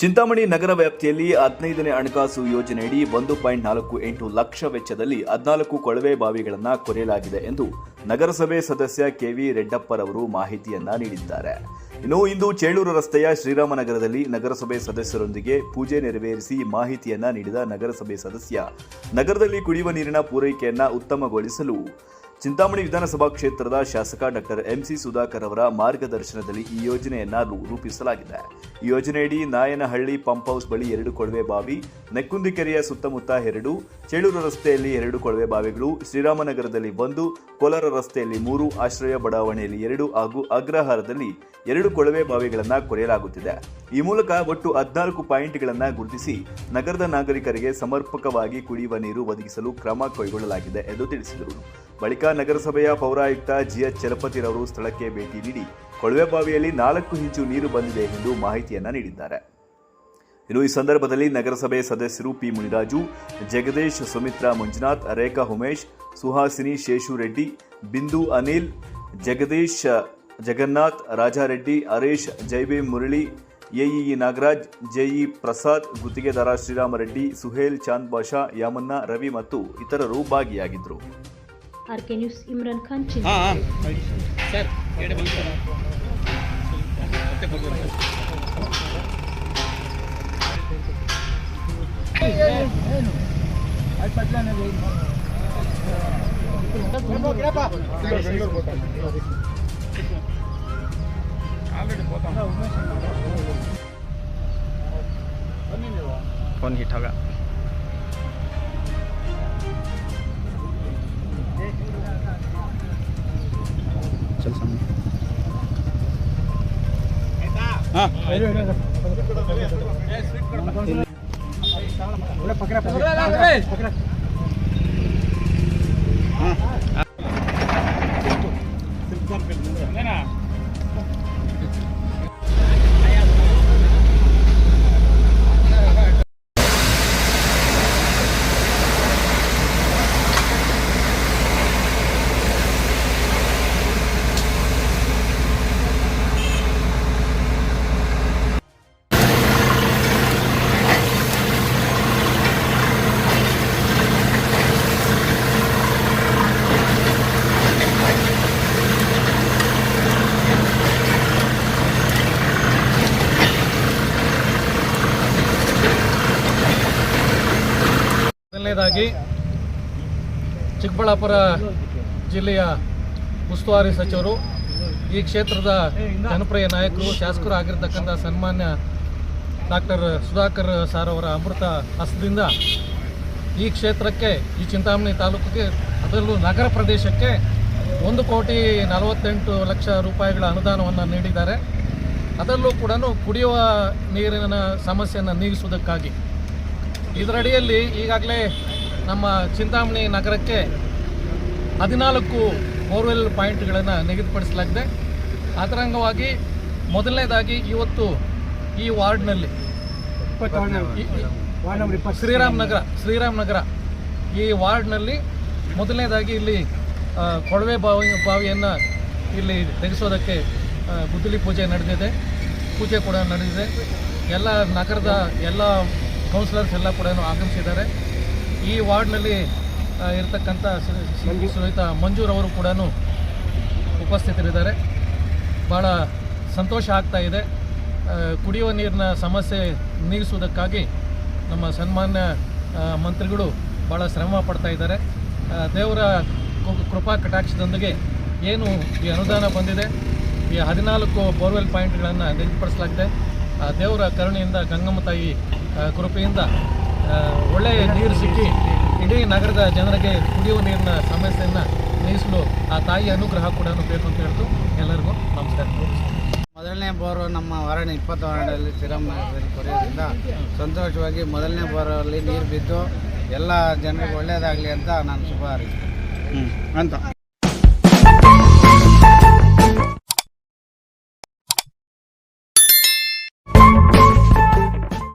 ಚಿಂತಾಮಣಿ ನಗರ ವ್ಯಾಪ್ತಿಯಲ್ಲಿ ಹದಿನೈದನೇ ಹಣಕಾಸು ಯೋಜನೆಯಡಿ ಒಂದು ಪಾಯಿಂಟ್ ನಾಲ್ಕು ಎಂಟು ಲಕ್ಷ ವೆಚ್ಚದಲ್ಲಿ ಹದಿನಾಲ್ಕು ಕೊಳವೆ ಬಾವಿಗಳನ್ನು ಕೊರೆಯಲಾಗಿದೆ ಎಂದು ನಗರಸಭೆ ಸದಸ್ಯ ಕೆವಿ ರೆಡ್ಡಪ್ಪರವರು ಮಾಹಿತಿಯನ್ನ ನೀಡಿದ್ದಾರೆ. ಇನ್ನು ಇಂದು ಚೇಳೂರು ರಸ್ತೆಯ ಶ್ರೀರಾಮನಗರದಲ್ಲಿ ನಗರಸಭೆ ಸದಸ್ಯರೊಂದಿಗೆ ಪೂಜೆ ನೆರವೇರಿಸಿ ಮಾಹಿತಿಯನ್ನ ನೀಡಿದ ನಗರಸಭೆ ಸದಸ್ಯ, ನಗರದಲ್ಲಿ ಕುಡಿಯುವ ನೀರಿನ ಪೂರೈಕೆಯನ್ನ ಉತ್ತಮಗೊಳಿಸಲು ಚಿಂತಾಮಣಿ ವಿಧಾನಸಭಾ ಕ್ಷೇತ್ರದ ಶಾಸಕ ಡಾಕ್ಟರ್ ಎಂಸಿ ಸುಧಾಕರ್ ಅವರ ಮಾರ್ಗದರ್ಶನದಲ್ಲಿ ಈ ಯೋಜನೆಯನ್ನ ರೂಪಿಸಲಾಗಿದೆ. ಈ ಯೋಜನೆಯಡಿ ನಾಯನಹಳ್ಳಿ ಪಂಪ್ ಹೌಸ್ ಬಳಿ ಎರಡು ಕೊಳವೆ ಬಾವಿ, ನೆಕ್ಕುಂದಿಕೆರೆಯ ಸುತ್ತಮುತ್ತ ಎರಡು, ಚೇಳೂರು ರಸ್ತೆಯಲ್ಲಿ ಎರಡು ಕೊಳವೆ ಬಾವಿಗಳು, ಶ್ರೀರಾಮನಗರದಲ್ಲಿ ಒಂದು, ಕೋಲಾರ ರಸ್ತೆಯಲ್ಲಿ ಮೂರು, ಆಶ್ರಯ ಬಡಾವಣೆಯಲ್ಲಿ ಎರಡು ಹಾಗೂ ಅಗ್ರಹಾರದಲ್ಲಿ ಎರಡು ಕೊಳವೆ ಬಾವಿಗಳನ್ನು ಕೊರೆಯಲಾಗುತ್ತಿದೆ. ಈ ಮೂಲಕ ಒಟ್ಟು ಹದಿನಾಲ್ಕು ಪಾಯಿಂಟ್ಗಳನ್ನು ಗುರುತಿಸಿ ನಗರದ ನಾಗರಿಕರಿಗೆ ಸಮರ್ಪಕವಾಗಿ ಕುಡಿಯುವ ನೀರು ಒದಗಿಸಲು ಕ್ರಮ ಕೈಗೊಳ್ಳಲಾಗಿದೆ ಎಂದು ತಿಳಿಸಿದರು. ಬಳಿಕ ನಗರಸಭೆಯ ಪೌರಾಯುಕ್ತ ಜಿಎಚ್ ಚಲಪತಿರವರು ಸ್ಥಳಕ್ಕೆ ಭೇಟಿ ನೀಡಿ ಕೊಳವೆ ಬಾವಿಯಲ್ಲಿ ನಾಲ್ಕು ಇಂಚು ನೀರು ಬಂದಿದೆ ಎಂದು ಮಾಹಿತಿಯನ್ನು ನೀಡಿದ್ದಾರೆ. ಇನ್ನು ಈ ಸಂದರ್ಭದಲ್ಲಿ ನಗರಸಭೆ ಸದಸ್ಯರು ಪಿ ಮುನಿರಾಜು, ಜಗದೀಶ್ ಸುಮಿತ್ರಾ ಮಂಜುನಾಥ್, ರೇಖಾ ಉಮೇಶ್, ಸುಹಾಸಿನಿ ಶೇಷು ರೆಡ್ಡಿ ಬಿಂದು ಅನಿಲ್, ಜಗದೀಶ್ ಜಗನ್ನಾಥ್, ರಾಜಾರೆಡ್ಡಿ, ಹರೀಶ್ ಜೈಬಿ ಮುರಳಿ, ಎಇಇ ನಾಗರಾಜ್, ಜೆಇ ಪ್ರಸಾದ್, ಗುತ್ತಿಗೆದಾರ ಶ್ರೀರಾಮರೆಡ್ಡಿ, ಸುಹೇಲ್ ಚಾಂದ್ ಬಾಷಾ ಯಾಮನ್ನ ರವಿ ಮತ್ತು ಇತರರು ಭಾಗಿಯಾಗಿದ್ದರು. R K news Imran Khan phone ही ठगा ಸರ್ ಎಡೆ ಬಂದು ಸರ್ ಮೊದಲನೇದಾಗಿ ಚಿಕ್ಕಬಳ್ಳಾಪುರ ಜಿಲ್ಲೆಯ ಉಸ್ತುವಾರಿ ಸಚಿವರು, ಈ ಕ್ಷೇತ್ರದ ಜನಪ್ರಿಯ ನಾಯಕರು, ಶಾಸಕರು ಆಗಿರತಕ್ಕಂಥ ಸನ್ಮಾನ್ಯ ಡಾಕ್ಟರ್ ಸುಧಾಕರ್ ಸಾರ್ ಅವರ ಅಮೃತ ಹಸ್ತದಿಂದ ಈ ಕ್ಷೇತ್ರಕ್ಕೆ, ಈ ಚಿಂತಾಮಣಿ ತಾಲೂಕಿಗೆ, ಅದರಲ್ಲೂ ನಗರ ಪ್ರದೇಶಕ್ಕೆ ಒಂದು ಕೋಟಿ ನಲವತ್ತೆಂಟು ಲಕ್ಷ ರೂಪಾಯಿಗಳ ಅನುದಾನವನ್ನು ನೀಡಿದ್ದಾರೆ. ಅದರಲ್ಲೂ ಕೂಡ ಕುಡಿಯುವ ನೀರಿನ ಸಮಸ್ಯೆಯನ್ನು ನೀಗಿಸುವುದಕ್ಕಾಗಿ. ಇದರಡಿಯಲ್ಲಿ ಈಗಾಗಲೇ ನಮ್ಮ ಚಿಂತಾಮಣಿ ನಗರಕ್ಕೆ ಹದಿನಾಲ್ಕು ಬೋರ್ವೆಲ್ ಪಾಯಿಂಟ್ಗಳನ್ನು ನಿಗದಿಪಡಿಸಲಾಗಿದೆ. ಅದರ ಅಂಗವಾಗಿ ಮೊದಲನೇದಾಗಿ ಇವತ್ತು ಈ ವಾರ್ಡ್ನಲ್ಲಿ ಶ್ರೀರಾಮನಗರ ಶ್ರೀರಾಮನಗರ ಶ್ರೀರಾಮ್ ನಗರ ಶ್ರೀರಾಮ್ ನಗರ ಈ ವಾರ್ಡ್ನಲ್ಲಿ ಮೊದಲನೇದಾಗಿ ಇಲ್ಲಿ ಕೊಳವೆ ಬಾವಿ ಬಾವಿಯನ್ನು ಇಲ್ಲಿ ತೆಗೆಸೋದಕ್ಕೆ ಗುದ್ದಲಿ ಪೂಜೆ ನಡೆದಿದೆ. ಪೂಜೆ ಕೂಡ ನಡೆದಿದೆ. ಎಲ್ಲ ನಗರದ ಎಲ್ಲ ಕೌನ್ಸಿಲರ್ಸ್ ಎಲ್ಲ ಕೂಡ ಆಗಮಿಸಿದ್ದಾರೆ. ಈ ವಾರ್ಡ್ನಲ್ಲಿ ಇರತಕ್ಕಂಥ ಮಂಜೂರ್ ಅವರು ಕೂಡ ಉಪಸ್ಥಿತರಿದ್ದಾರೆ. ಭಾಳ ಸಂತೋಷ ಆಗ್ತಾ ಇದೆ. ಕುಡಿಯುವ ನೀರಿನ ಸಮಸ್ಯೆ ನೀಗಿಸುವುದಕ್ಕಾಗಿ ನಮ್ಮ ಸನ್ಮಾನ್ಯ ಮಂತ್ರಿಗಳು ಭಾಳ ಶ್ರಮ ಪಡ್ತಾ ಇದ್ದಾರೆ. ದೇವರ ಕೃಪಾ ಕಟಾಕ್ಷದೊಂದಿಗೆ ಏನು ಈ ಅನುದಾನ ಬಂದಿದೆ ಈ ಹದಿನಾಲ್ಕು ಬೋರ್ವೆಲ್ ಪಾಯಿಂಟ್ಗಳನ್ನು ನಿಗದಿಪಡಿಸಲಾಗಿದೆ. ಆ ದೇವರ ಕರುಣೆಯಿಂದ ಗಂಗಮ್ಮ ತಾಯಿ ಕೃಪೆಯಿಂದ ಒಳ್ಳೆಯ ನೀರು ಸಿಕ್ಕಿ ಇಡೀ ನಗರದ ಜನರಿಗೆ ಕುಡಿಯುವ ನೀರಿನ ಸಮಸ್ಯೆಯನ್ನು ನೀಗಿಸಲು ಆ ತಾಯಿ ಅನುಗ್ರಹ ಕೂಡ ಬೇಕು ಅಂತ ಹೇಳ್ತು. ಎಲ್ಲರಿಗೂ ನಮಸ್ಕಾರ. ಮೊದಲನೇ ಬೋರು ನಮ್ಮ ವಾರಣೆ ಇಪ್ಪತ್ತು ವಾರ್ಡಲ್ಲಿ ಶ್ರೀರಾಮನಗರದಲ್ಲಿ ಕೊರೆಯೋದ್ರಿಂದ ಸಂತೋಷವಾಗಿ ಮೊದಲನೇ ಬೋರಲ್ಲಿ ನೀರು ಬಿದ್ದು ಎಲ್ಲ ಜನರಿಗೆ ಒಳ್ಳೆಯದಾಗಲಿ ಅಂತ ನಾನು ಶುಭ ಹಾರೈಸ್ತೇನೆ. ಅಂತ.